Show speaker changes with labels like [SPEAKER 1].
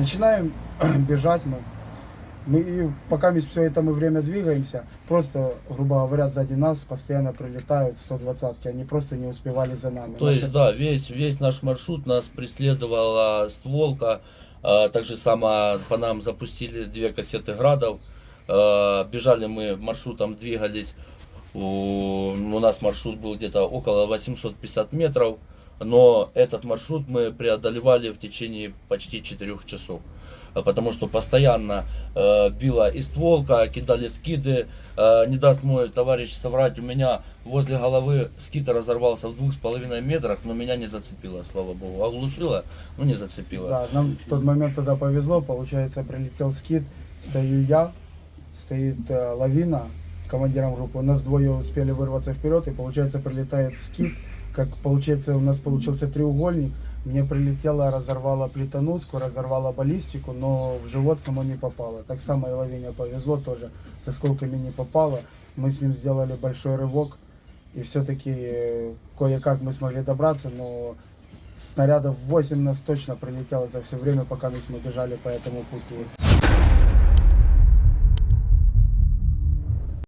[SPEAKER 1] Начинаем бежать мы. Мы и пока мы все это мы время двигаемся, просто, грубо говоря, сзади нас постоянно прилетают 120-ки, они просто не успевали за нами.
[SPEAKER 2] То
[SPEAKER 1] Наши-
[SPEAKER 2] есть, да, весь, весь наш маршрут нас преследовала стволка. А, Так же само по нам запустили две кассеты градов. А, Бежали мы маршрутом, двигались. У, у нас маршрут был где-то около 850 метров. Но этот маршрут мы преодолевали в течение почти 4 часов. А Потому что постоянно э, била и стволка, кидали скиды. Э, не даст мой товарищ соврать, у меня возле головы скид разорвался в двух с половиной метрах, но меня не зацепило, слава богу. Оглушило, но не зацепило.
[SPEAKER 1] Да, нам в тот момент тогда повезло, получается, прилетел скид, стою я, стоит э, лавина командиром группы, у нас двое успели вырваться вперед, и получается прилетает скид, как получается у нас получился треугольник, мне прилетело, разорвало плитоноску, разорвало баллистику, но в живот само не попало. Так само и лавине повезло тоже, с осколками не попало. Мы с ним сделали большой рывок, и все-таки кое-как мы смогли добраться, но снарядов 8 нас точно прилетело за все время, пока мы с- мы бежали по этому пути.